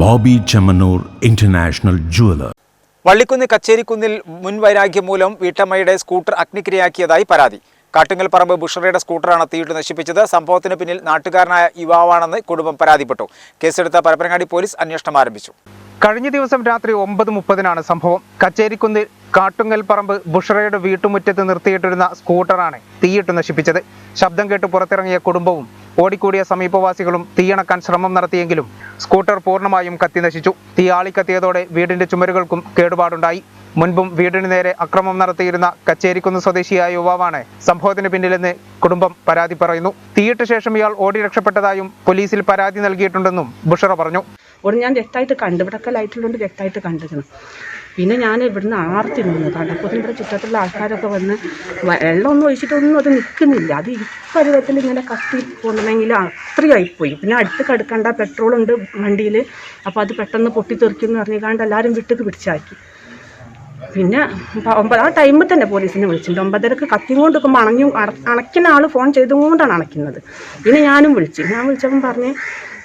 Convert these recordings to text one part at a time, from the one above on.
Boby Chemmanur international jeweller. Vallikkunnu കച്ചേരിക്കുന്നിൽ മുൻവൈരാഗ്യം മൂലം വീട്ടമ്മയുടെ സ്കൂട്ടർ അഗ്നിക്കിരയാക്കിയതായി പരാതി. കാട്ടുങ്ങൽ പറമ്പ് ബുഷറയുടെ സ്കൂട്ടറാണ് തീയിട്ട് നശിപ്പിച്ചത്. സംഭവത്തിന് പിന്നിൽ നാട്ടുകാരനായ യുവാവാണെന്ന് കുടുംബം പരാതിപ്പെട്ടു. കേസെടുത്ത പരപ്പനങ്ങാടി പോലീസ് അന്വേഷണം ആരംഭിച്ചു. കഴിഞ്ഞ ദിവസം രാത്രി ഒമ്പത് മുപ്പതിനാണ് സംഭവം. കച്ചേരിക്കുന്ന് കാട്ടുങ്ങൽ പറമ്പ് ബുഷറയുടെ വീട്ടുമുറ്റത്ത് നിർത്തിയിട്ടിരുന്ന സ്കൂട്ടറാണ് തീയിട്ട് നശിപ്പിച്ചത്. ശബ്ദം കേട്ട് പുറത്തിറങ്ങിയ കുടുംബവും ഓടിക്കൂടിയ സമീപവാസികളും തീയണക്കാൻ ശ്രമം നടത്തിയെങ്കിലും സ്കൂട്ടർ പൂർണമായും കത്തി നശിച്ചു. തീ ആളിക്കത്തിയതോടെ വീടിന്റെ ചുമരുകൾക്കും കേടുപാടുണ്ടായി. മുൻപും വീടിനു നേരെ അക്രമം നടത്തിയിരുന്ന കച്ചേരിക്കുന്ന് സ്വദേശിയായ യുവാവാണ് സംഭവത്തിന് പിന്നിലെന്ന് കുടുംബം പരാതി പറയുന്നു. തീയിട്ട് ശേഷം ഇയാൾ ഓടി രക്ഷപ്പെട്ടതായും പോലീസിൽ പരാതി നൽകിയിട്ടുണ്ടെന്നും ബുഷറ പറഞ്ഞു. ഞാൻ വ്യക്തമായിട്ട് കണ്ടു. ഇവിടെ ലൈറ്റുള്ളതുകൊണ്ട് വ്യക്തമായിട്ട് കണ്ടിരുന്നു. പിന്നെ ഞാൻ ഇവിടുന്ന് ആർത്തി നിന്നു കണ്ടപ്പോൾ ഇവിടെ ചുറ്റത്തുള്ള ആൾക്കാരൊക്കെ വന്ന് വെള്ളം വെള്ളമൊന്നും ഒഴിച്ചിട്ടൊന്നും അത് നിൽക്കുന്നില്ല അത് ഈ പരുവത്തിൽ ഇങ്ങനെ കത്തി പോകണമെങ്കിൽ അത്രയായിപ്പോയി. പിന്നെ അടുത്ത് കടുക്കണ്ട പെട്രോളുണ്ട് വണ്ടിയിൽ അപ്പോൾ അത് പെട്ടെന്ന് പൊട്ടിത്തെറിക്കുമെന്ന് അറിഞ്ഞുകാണ്ട് എല്ലാവരും വിട്ടത് പിടിച്ചാക്കി. പിന്നെ ഒമ്പത് ആ ടൈമിൽ തന്നെ പോലീസിനെ വിളിച്ചിട്ടുണ്ട്. ഒമ്പതരക്ക് കത്തിയും കൊണ്ട് നിൽക്കുമ്പോൾ അണഞ്ഞു അണയ്ക്കുന്ന ആൾ ഫോൺ ചെയ്തുകൊണ്ടാണ് അണയ്ക്കുന്നത്. പിന്നെ ഞാനും വിളിച്ചു. ഞാൻ വിളിച്ചപ്പം പറഞ്ഞ്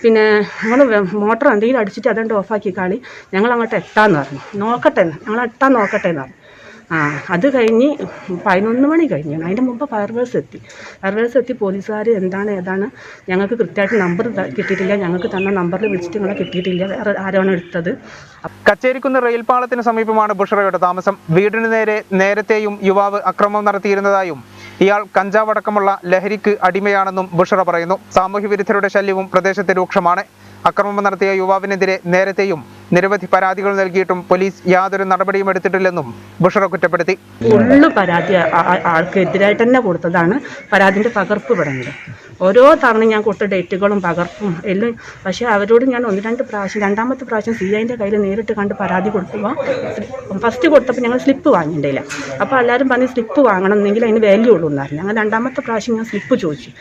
പിന്നെ ഞങ്ങൾ മോട്ടർ എന്തെങ്കിലും അടിച്ചിട്ട് അതുകൊണ്ട് ഓഫാക്കി കളി? ഞങ്ങൾ അങ്ങോട്ട് എത്താന്ന് പറഞ്ഞു. നോക്കട്ടെ ഞങ്ങൾ എത്താൻ നോക്കട്ടെ എന്ന് പറഞ്ഞു. ആ അത് കഴിഞ്ഞ് പതിനൊന്ന് മണി കഴിഞ്ഞു. അതിന്റെ മുമ്പ് ഫയർവേഴ്സ് എത്തി. ഫയർവേഴ്സ് എത്തി പോലീസുകാർ എന്താണ് ഏതാണ് ഞങ്ങൾക്ക് കൃത്യമായിട്ട് നമ്പർ കിട്ടിയിട്ടില്ല. ഞങ്ങൾക്ക് തന്ന നമ്പറിൽ വിളിച്ചിട്ട് നിങ്ങളെ കിട്ടിയിട്ടില്ല. വേറെ ആരാണ് എടുത്തത്. കച്ചേരിക്കുന്ന് റെയിൽ പാളത്തിന് സമീപമാണ് ബുഷറയുടെ താമസം. വീടിന് നേരെ നേരത്തെയും യുവാവ് അക്രമം നടത്തിയിരുന്നതായും ഇയാൾ കഞ്ചാവടക്കമുള്ള ലഹരിക്ക് അടിമയാണെന്നും ബുഷറ പറയുന്നു. സാമൂഹ്യ വിരുദ്ധരുടെ ശല്യവും പ്രദേശത്ത് രൂക്ഷമാണ്. അക്രമം നടത്തിയ യുവാവിനെതിരെ നേരത്തെയും നിരവധി പരാതികൾ നൽകിയിട്ടും പോലീസ് യാതൊരു നടപടിയും എടുത്തിട്ടില്ലെന്നും ബുഷറ കുറ്റപ്പെടുത്തി. ഫുള്ള് പരാതി ആൾക്കെതിരായിട്ട് തന്നെ കൊടുത്തതാണ്. പരാതിന്റെ പകർപ്പ് ഇവിടെ ഓരോ തവണ ഞാൻ കൊടുത്ത ഡേറ്റുകളും പകർപ്പും എല്ലാം പക്ഷേ അവരോട് ഞാൻ ഒന്ന് രണ്ട് പ്രാവശ്യം രണ്ടാമത്തെ പ്രാവശ്യം സി ഐന്റെ കയ്യിൽ നേരിട്ട് കണ്ട് പരാതി കൊടുക്കുമ്പോൾ ഫസ്റ്റ് കൊടുത്തപ്പോൾ ഞങ്ങൾ സ്ലിപ്പ് വാങ്ങിയിട്ടില്ല. അപ്പോൾ എല്ലാവരും പറഞ്ഞ് സ്ലിപ്പ് വാങ്ങണം എന്നെങ്കിൽ അതിന് വാല്യൂ ഉള്ളൂ എന്നായിരുന്നു. ഞങ്ങൾ രണ്ടാമത്തെ പ്രാവശ്യം ഞാൻ സ്ലിപ്പ് ചോദിച്ചു.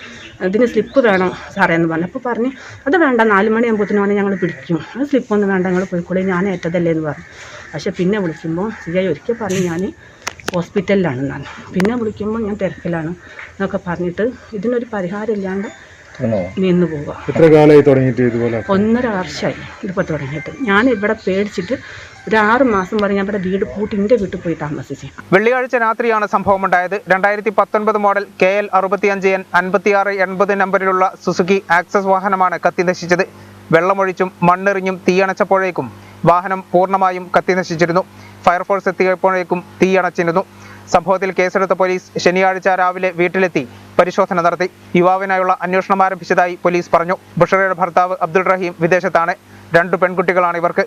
അതിന് സ്ലിപ്പ് വേണം സാറേ എന്ന് പറഞ്ഞു. അപ്പോൾ പറഞ്ഞ് അത് വേണ്ട നാല് മണിയാകുമ്പോഴത്തേനും ഞങ്ങൾ പിടിക്കും. അത് സ്ലിപ്പൊന്നും വേണ്ട ഞങ്ങൾ പോയിക്കോളി ഞാൻ ഏറ്റതല്ലേ എന്ന് പറഞ്ഞു. പക്ഷേ പിന്നെ വിളിക്കുമ്പോൾ സി ഐ ഒരിക്കൽ പറഞ്ഞു ഞാൻ ഹോസ്പിറ്റലിലാണ് ഞാൻ പിന്നെ വിളിക്കുമ്പോൾ ഞാൻ തിരക്കിലാണ് എന്നൊക്കെ പറഞ്ഞിട്ട് ഇതിനൊരു പരിഹാരം ഇല്ലാണ്ട് നിന്ന് പോവുക എത്ര കാലമായി തുടങ്ങിയിട്ട് ഇതുപോലെ ഒന്നര വർഷമായി ഇതിപ്പോൾ തുടങ്ങിയിട്ട്. ഞാൻ ഇവിടെ പേടിച്ചിട്ട് ഒരു ആറ് മാസം വരെ ഞാൻ ഇവിടെ വീട് പൂട്ടി എന്റെ വീട്ടിൽ പോയി താമസിച്ചു. വെള്ളിയാഴ്ച രാത്രിയാണ് സംഭവം ഉണ്ടായത് രണ്ടായിരത്തി പത്തൊൻപത് മോഡൽ കെ എൽ അറുപത്തിയഞ്ച് എൻ അൻപത്തിയാറ് എൺപത് നമ്പറിലുള്ള സുസുക്കി ആക്സസ് വാഹനമാണ് കത്തി നശിച്ചത്. വെള്ളമൊഴിച്ചും മണ്ണെറിഞ്ഞും തീയണച്ചപ്പോഴേക്കും വാഹനം പൂർണമായും കത്തി നശിച്ചിരുന്നു. ഫയർഫോഴ്സ് എത്തിയപ്പോഴേക്കും തീയണച്ചിരുന്നു. സംഭവത്തിൽ കേസെടുത്ത പോലീസ് ശനിയാഴ്ച രാവിലെ വീട്ടിലെത്തി പരിശോധന നടത്തി. യുവാവിനായുള്ള അന്വേഷണം ആരംഭിച്ചതായി പോലീസ് പറഞ്ഞു. ബുഷറയുടെ ഭർത്താവ് അബ്ദുൾ റഹീം വിദേശത്താണ്. രണ്ടു പെൺകുട്ടികളാണ് ഇവർക്ക്.